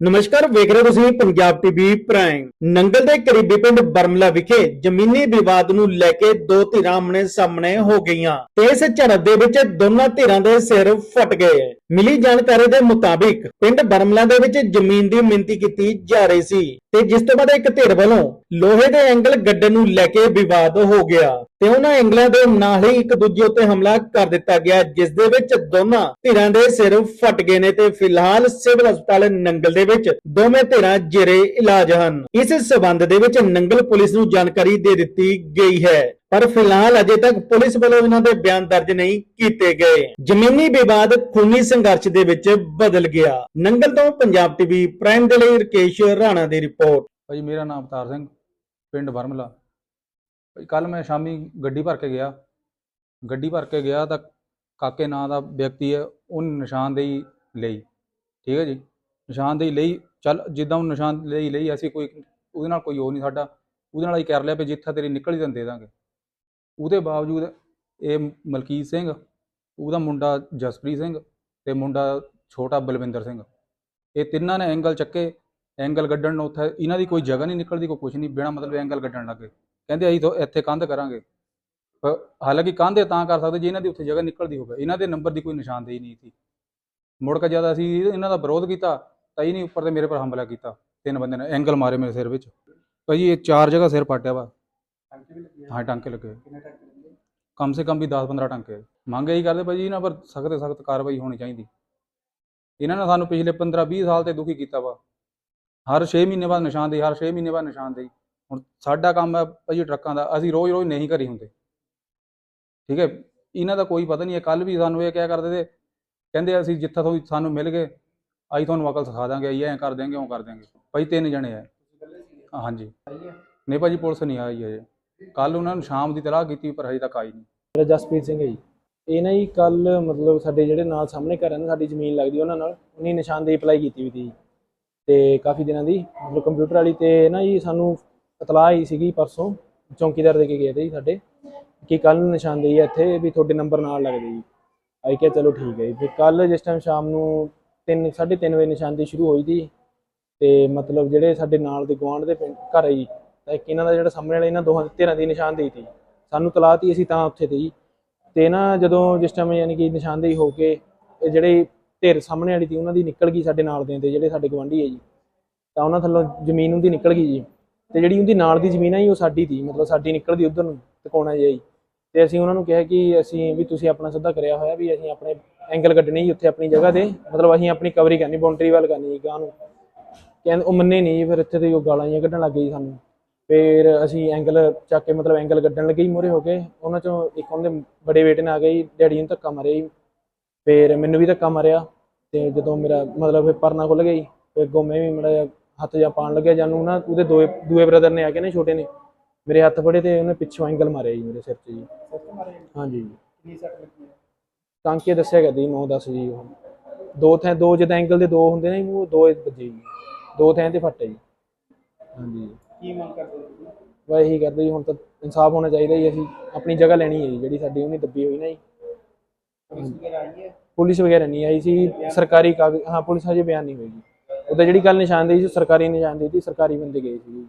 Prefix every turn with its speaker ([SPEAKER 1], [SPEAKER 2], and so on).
[SPEAKER 1] ਨਮਸਕਾਰ, ਵੇਖ ਰਹੇ ਤੁਸੀਂ ਪੰਜਾਬ ਟੀਵੀ ਪ੍ਰਾਈਮ। ਨੰਗਲ ਦੇ ਕਰੀਬੀ ਪਿੰਡ ਬਰਮਲਾ ਵਿਖੇ ਜ਼ਮੀਨੀ ਵਿਵਾਦ ਨੂੰ ਲੈ ਕੇ ਦੋ ਧਿਰਾਂ ਆਮਣੇ ਸਾਹਮਣੇ ਹੋ ਗਈਆਂ ਤੇ ਇਸ ਝੜਪ ਦੇ ਵਿੱਚ ਦੋਨਾਂ ਧਿਰਾਂ ਦੇ ਸਿਰ ਫਟ ਗਏ। ਮਿਲੀ ਜਾਣਕਾਰੀ ਦੇ ਮੁਤਾਬਿਕ, ਪਿੰਡ ਬਰਮਲਾ ਦੇ ਵਿੱਚ ਜ਼ਮੀਨ ਦੀ ਮਿੰਤੀ ਕੀਤੀ ਜਾ ਰਹੀ ਸੀ ਤੇ ਜਿਸ ਤੋਂ ਬਾਅਦ ਇੱਕ ਧਿਰ ਵੱਲੋਂ ਲੋਹੇ ਦੇ ਐਂਗਲ ਗੱਡੇ ਨੂੰ ਲੈ ਕੇ ਵਿਵਾਦ ਹੋ ਗਿਆ। ਤੇ ਉਹਨਾਂ ਐਂਗਲਾਂ ਦੇ ਨਾਲ ਹੀ ਇੱਕ ਦੂਜੇ ਉੱਤੇ ਹਮਲਾ ਕਰ ਦਿੱਤਾ ਗਿਆ, ਜਿਸ ਦੇ ਵਿੱਚ ਦੋਨਾਂ ਧਿਰਾਂ ਦੇ ਸਿਰ ਫਟ ਗਏ ਨੇ ਤੇ ਫਿਲਹਾਲ ਸਿਵਲ ਹਸਪਤਾਲ ਨੰਗਲ ਦੇ ਵਿੱਚ ਦੋਵੇਂ ਧਿਰਾਂ ਜੇਰੇ ਇਲਾਜ ਹਨ। ਇਸ ਸਬੰਧ ਦੇ ਵਿੱਚ ਨੰਗਲ ਪੁਲਿਸ ਨੂੰ ਜਾਣਕਾਰੀ ਦੇ ਦਿੱਤੀ ਗਈ ਹੈ, ਪਰ ਫਿਲਹਾਲ ਅਜੇ ਤੱਕ ਪੁਲਿਸ ਵੱਲੋਂ ਇਹਨਾਂ ਦੇ ਬਿਆਨ ਦਰਜ ਨਹੀਂ ਕੀਤੇ ਗਏ। ਜ਼ਮੀਨੀ ਵਿਵਾਦ ਖੂਨੀ ਸੰਘਰਸ਼ ਦੇ ਵਿੱਚ ਬਦਲ ਗਿਆ। ਨੰਗਲ ਤੋਂ ਪੰਜਾਬ ਟੀਵੀ, ਪ੍ਰਾਈਮ ਦੇ ਲਈ ਰਕੇਸ਼ ਰਾਣਾ ਦੀ ਰਿਪੋਰਟ।
[SPEAKER 2] ਭਾਜੀ ਮੇਰਾ ਨਾਮ ਅਵਤਾਰ ਸਿੰਘ, ਪਿੰਡ ਵਰਮਲਾ। ਕੱਲ ਮੈਂ ਸ਼ਾਮੀ ਗੱਡੀ ਭਰ ਕੇ ਗਿਆ। ਗੱਡੀ ਭਰ ਕੇ ਗਿਆ ਤਾਂ ਕਾਕੇ ਨਾਂ ਦਾ ਵਿਅਕਤੀ ਹੈ, ਉਹਨੇ ਨਿਸ਼ਾਨਦੇਹੀ ਲਈ। ਠੀਕ ਹੈ ਜੀ? ਨਿਸ਼ਾਨਦੇਹੀ ਲਈ, ਚੱਲ ਜਿੱਦਾਂ ਉਹ ਨਿਸ਼ਾਨਦੇਹੀ ਲਈ, ਅਸੀਂ ਕੋਈ ਉਹਦੇ ਨਾਲ ਕੋਈ ਉਹ ਨਹੀਂ ਸਾਡਾ। ਉਹਦੇ ਨਾਲ ਹੀ ਕਰ ਲਿਆ ਵੀ ਜਿੱਥਾ ਤੇਰੀ ਨਿਕਲੀ ਤੈਨੂੰ ਦੇ ਦਾਂਗੇ। ਉਹਦੇ ਬਾਵਜੂਦ ਇਹ ਮਲਕੀਤ ਸਿੰਘ, ਉਹਦਾ ਮੁੰਡਾ ਜਸਪ੍ਰੀਤ ਸਿੰਘ ਤੇ ਮੁੰਡਾ ਛੋਟਾ ਬਲਵਿੰਦਰ ਸਿੰਘ। ਇਹ ਤਿੰਨਾਂ ਨੇ ਐਂਗਲ ਚੱਕੇ ਐਂਗਲ ਕੱਢਣ ਨੂੰ ਉੱਥੇ ਇਹਨਾਂ ਦੀ ਕੋਈ ਜਗ੍ਹਾ ਨਹੀਂ ਨਿਕਲਦੀ, ਕੋਈ ਕੁਝ ਨਹੀਂ, ਬਿਨਾ ਮਤਲਬ ਐਂਗਲ ਕੱਢਣ ਲੱਗੇ। ਕਹਿੰਦੇ ਅਸੀਂ ਤਾਂ ਇੱਥੇ ਕੰਧ ਕਰਾਂਗੇ। ਹਾਲਾਂਕਿ ਕੰਧ ਤਾਂ ਕਰ ਸਕਦੇ ਜੇ ਇਹਨਾਂ ਦੀ ਉੱਥੇ ਜਗ੍ਹਾ ਨਿਕਲਦੀ ਹੋਵੇ। ਇਹਨਾਂ ਦੇ ਨੰਬਰ ਦੀ ਕੋਈ ਨਿਸ਼ਾਨਦੇਹੀ ਨਹੀਂ ਸੀ। ਮੁੜ ਕੇ ਜਦ ਅਸੀਂ ਇਹਨਾਂ ਦਾ ਵਿਰੋਧ ਕੀਤਾ, ਤਾਂ ਇਹਨੇ ਉੱਪਰ ਤੇ ਮੇਰੇ ਪਰ ਹਮਲਾ ਕੀਤਾ, ਤਿੰਨ ਬੰਦੇ ਨੇ ਐਂਗਲ ਮਾਰੇ ਮੇਰੇ ਸਿਰ ਵਿੱਚ। ਭਾਜੀ, ਇਹ ਚਾਰ ਜਗ੍ਹਾ ਸਿਰ ਪਾਟਿਆ ਵਾ। ਹਾਂ, ਟਾਂਕੇ ਲੱਗੇ ਕਮ ਸੇ ਕਮ ਵੀ 10-15 ਟਾਂਕੇ। ਮੰਗ ਇਹੀ ਕਰਦੇ ਭਾਜੀ, ਇਹਨਾਂ ਪਰ ਸਖਤ ਸਖਤ ਕਾਰਵਾਈ ਹੋਣੀ ਚਾਹੀਦੀ। ਇਹਨਾਂ ਨੇ ਸਾਨੂੰ ਪਿਛਲੇ 15-20 ਸਾਲ ਤੇ ਦੁਖੀ ਕੀਤਾ ਵਾ। ਹਰ 6 ਮਹੀਨੇ ਬਾਅਦ ਨਿਸ਼ਾਨਦੇਹੀ ਹਰ 6 ਮਹੀਨੇ ਬਾਅਦ ਨਿਸ਼ਾਨਦੇਹੀ ਹੁਣ ਸਾਡਾ ਕੰਮ ਹੈ ਭਾਜੀ ਟਰੱਕਾਂ ਦਾ, ਅਸੀਂ ਰੋਜ਼-ਰੋਜ਼ ਨਹੀਂ ਘਰੀ ਹੁੰਦੇ। ਠੀਕ ਹੈ, ਇਹਨਾਂ ਦਾ ਕੋਈ ਪਤਾ ਨਹੀਂ ਹੈ ਕੱਲ ਵੀ ਸਾਨੂੰ ਇਹ ਕਿਹਾ ਕਰਦੇ ਤੇ ਕਹਿੰਦੇ ਅਸੀਂ ਜਿੱਥੇ ਤੋਂ ਸਾਨੂੰ ਮਿਲ ਗਏ, ਅਸੀਂ ਤੁਹਾਨੂੰ ਅਕਲ ਸਿਖਾ ਦਾਂਗੇ, ਅਸੀਂ ਐਂ ਕਰ ਦਿਆਂਗੇ ਉਹ ਕਰ ਦਿਆਂਗੇ। ਭਾਈ ਤਿੰਨ ਜਣੇ ਆ ਹਾਂਜੀ। ਨਹੀਂ ਭਾਜੀ ਪੁਲਿਸ ਨਹੀਂ ਆਈ ਅਜੇ ਕੱਲ ਉਹਨਾਂ ਨੂੰ ਸ਼ਾਮ ਦੀ ਤਲਾਹ ਕੀਤੀ, ਪਰ ਹਜੇ ਤੱਕ ਆਈ ਨਹੀਂ।
[SPEAKER 3] ਮੇਰਾ ਜਸਪ੍ਰੀਤ ਸਿੰਘ ਹੈ ਜੀ। ਇਹ ਨਾ ਜੀ ਕੱਲ ਮਤਲਬ ਸਾਡੇ ਜਿਹੜੇ ਨਾਲ ਸਾਹਮਣੇ ਘਰ ਹਨ ਸਾਡੀ ਜ਼ਮੀਨ ਲੱਗਦੀ ਉਹਨਾਂ ਨਾਲ, ਉਹਨੇ ਨਿਸ਼ਾਨਦੇਹੀ ਅਪਲਾਈ ਕੀਤੀ ਵੀ ਤੀ ਤੇ ਕਾਫੀ ਦਿਨਾਂ ਦੀ, ਮਤਲਬ ਕੰਪਿਊਟਰ ਵਾਲੀ ਤੇ ਨਾ ਜੀ ਸਾਨੂੰ ਇਤਲਾਹ ਆਈ ਸੀਗੀ ਪਰਸੋਂ, ਚੌਂਕੀਦਾਰ ਦੇ ਕੇ ਗਏ ਤੇ ਜੀ ਸਾਡੇ, ਕਿ ਕੱਲ ਨਿਸ਼ਾਨਦੇਹੀ ਹੈ ਇੱਥੇ ਵੀ ਤੁਹਾਡੇ ਨੰਬਰ ਨਾਲ ਲੱਗਦੇ ਜੀ। ਆਈ ਕਿਹਾ ਚਲੋ ਠੀਕ ਹੈ ਜੀ। ਫਿਰ ਕੱਲ ਜਿਸ ਟਾਈਮ ਸ਼ਾਮ ਨੂੰ 3 3:30 ਵਜੇ ਨਿਸ਼ਾਨਦੇਹੀ ਸ਼ੁਰੂ ਹੋਈ ਸੀ ਤੇ ਮਤਲਬ ਜਿਹੜੇ ਸਾਡੇ ਨਾਲ ਦੇ ਗੁਆਂਢ ਦੇ ਪਿੰਡ ਘਰ ਹੈ ਜੀ, ਤਾਂ ਇੱਕ ਇਹਨਾਂ ਦਾ ਜਿਹੜਾ ਸਾਹਮਣੇ ਵਾਲਾ ਇਹਨਾਂ ਦੋਹਾਂ ਧਿਰਾਂ ਦੀ ਨਿਸ਼ਾਨਦੇਹੀ ਸੀ ਸਾਨੂੰ ਤਲਾਹ ਤੀ ਅਸੀਂ ਤਾਂ ਉੱਥੇ ਤੇ ਜੀ। ਤੇ ਨਾ ਜਦੋਂ ਜਿਸ ਟਾਈਮ ਯਾਨੀ ਕਿ ਨਿਸ਼ਾਨਦੇਹੀ ਹੋ ਕੇ, ਇਹ ਜਿਹੜੇ ਧਿਰ ਸਾਹਮਣੇ ਵਾਲੀ ਸੀ, ਉਹਨਾਂ ਦੀ ਨਿਕਲ ਗਈ ਸਾਡੇ ਨਾਲ ਦੇ ਤੇ ਜਿਹੜੇ ਸਾਡੇ ਗਵਾਂਢੀ ਹੈ ਜੀ। ਤਾਂ ਉਹਨਾਂ ਥੱਲੋਂ ਜ਼ਮੀਨ ਉਹਦੀ ਨਿਕਲ ਗਈ ਜੀ। ਤੇ ਜਿਹੜੀ ਉਹਦੀ ਨਾਲ ਦੀ ਜ਼ਮੀਨ ਹੈ ਜੀ ਉਹ ਸਾਡੀ ਸੀ, ਮਤਲਬ ਸਾਡੀ ਨਿਕਲਦੀ ਉਧਰ ਨੂੰ, ਤਕੋਣਾ ਜਿਹਾ ਜੀ ਤੇ ਅਸੀਂ ਉਹਨਾਂ ਨੂੰ ਕਿਹਾ ਕਿ ਅਸੀਂ ਵੀ ਤੁਸੀਂ ਆਪਣਾ ਸਿੱਧਾ ਕਰਿਆ ਹੋਇਆ ਵੀ ਅਸੀਂ ਆਪਣੇ ਐਂਗਲ ਕੱਢਣੇ ਜੀ ਉੱਥੇ ਆਪਣੀ ਜਗ੍ਹਾ ਤੇ। ਮਤਲਬ ਅਸੀਂ ਆਪਣੀ ਕਵਰੀ ਕਰਨੀ ਬਾਉਂਡਰੀ ਵਾਲ ਕਰਨੀ ਜੀ ਗਾਂ ਨੂੰ। ਕਹਿੰਦੇ, ਉਹ ਮੰਨੇ ਨਹੀਂ ਜੀ, ਫਿਰ ਇੱਥੇ ਤੇ ਉਹ ਗਾਲਾਂ ਜਿਹੀਆਂ ਕੱਢਣ ਲੱਗ ਗਈ ਸਾਨੂੰ। ਫਿਰ ਅਸੀਂ ਐਂਗਲ ਚੱਕ ਕੇ ਮਤਲਬ ਐਂਗਲ ਕੱਢਣ ਲੱਗੇ ਜੀ, ਮੂਹਰੇ ਹੋ ਕੇ। ਉਹਨਾਂ ਚੋਂ ਇੱਕ ਉਹਦੇ ਬੜੇ ਬੇਟੇ ਨੇ ਆ ਗਏ ਜੀ, ਡੈਡੀ ਨੂੰ ਧੱਕਾ ਮਾਰਿਆ ਜੀ। ਫਿਰ ਮੈਨੂੰ ਵੀ ਧੱਕਾ ਮਾਰਿਆ ਤੇ ਜਦੋਂ ਮੇਰਾ ਮਤਲਬ ਫਿਰ ਪਰਨਾ ਖੁੱਲ ਗਿਆ ਜੀ ਫਿਰ ਅੱਗੋਂ ਮੈਂ ਵੀ ਮੜਾ ਹੱਥ ਜਾ ਪਾਣ ਲੱਗਿਆ ਜਾਨੂੰ ਨਾ ਉਹਦੇ ਦੋਏ ਦੂਏ ਬ੍ਰਦਰ ਨੇ ਆ ਕੇ ਨੇ ਛੋਟੇ ਨੇ ਮੇਰੇ ਹੱਥ ਫੜੇ ਤੇ ਉਹਨੇ ਪਿੱਛੋਂ ਐਂਗਲ ਮਾਰਿਆ ਜੀ ਮੇਰੇ ਸਿਰ 'ਚ ਜੀ। ਹਾਂਜੀ ਟਾਂਕੇ ਦੱਸਿਆ ਗਿਆ ਜੀ 9 10 ਜੀ ਉਹ। ਦੋ ਥਾਂ ਦੋ ਜਿੱਦਾਂ ਐਂਗਲ ਦੇ ਦੋ ਹੁੰਦੇ ਨੇ ਜੀ, ਉਹ ਦੋ ਵੱਜੇ ਜੀ। ਦੋ ਥਾਂ ਤੇ ਫੱਟੇ ਜੀ। ਹਾਂਜੀ।
[SPEAKER 1] ਕੀ ਮੰਗ ਕਰਦੇ
[SPEAKER 3] ਵਾ ਇਹੀ ਕਰਦੇ ਜੀ ਹੁਣ ਤਾਂ ਇਨਸਾਫ ਹੋਣਾ ਚਾਹੀਦਾ ਜੀ ਅਸੀਂ ਆਪਣੀ ਜਗ੍ਹਾ ਲੈਣੀ ਹੈ ਜੀ ਜਿਹੜੀ ਸਾਡੀ ਉਹਨੇ ਦੱਬੀ ਹੋਈ ਨਾ ਜੀ। ਪੁਲਿਸ ਵਗੈਰਾ ਨਹੀਂ ਆਈ ਸੀ। ਸਰਕਾਰੀ ਕਾਗਜ਼ ਹਾਂ, ਪੁਲਿਸ ਹਜੇ ਬਿਆਨ ਨਹੀਂ ਹੋਈ ਜੀ ਉਹਦਾ ਜਿਹੜੀ ਗੱਲ ਨਿਸ਼ਾਨਦੇਹੀ ਸੀ ਸਰਕਾਰੀ ਨਿਸ਼ਾਨਦੇਹੀ ਸੀ ਸਰਕਾਰੀ ਬੰਦੇ ਗਏ ਸੀ।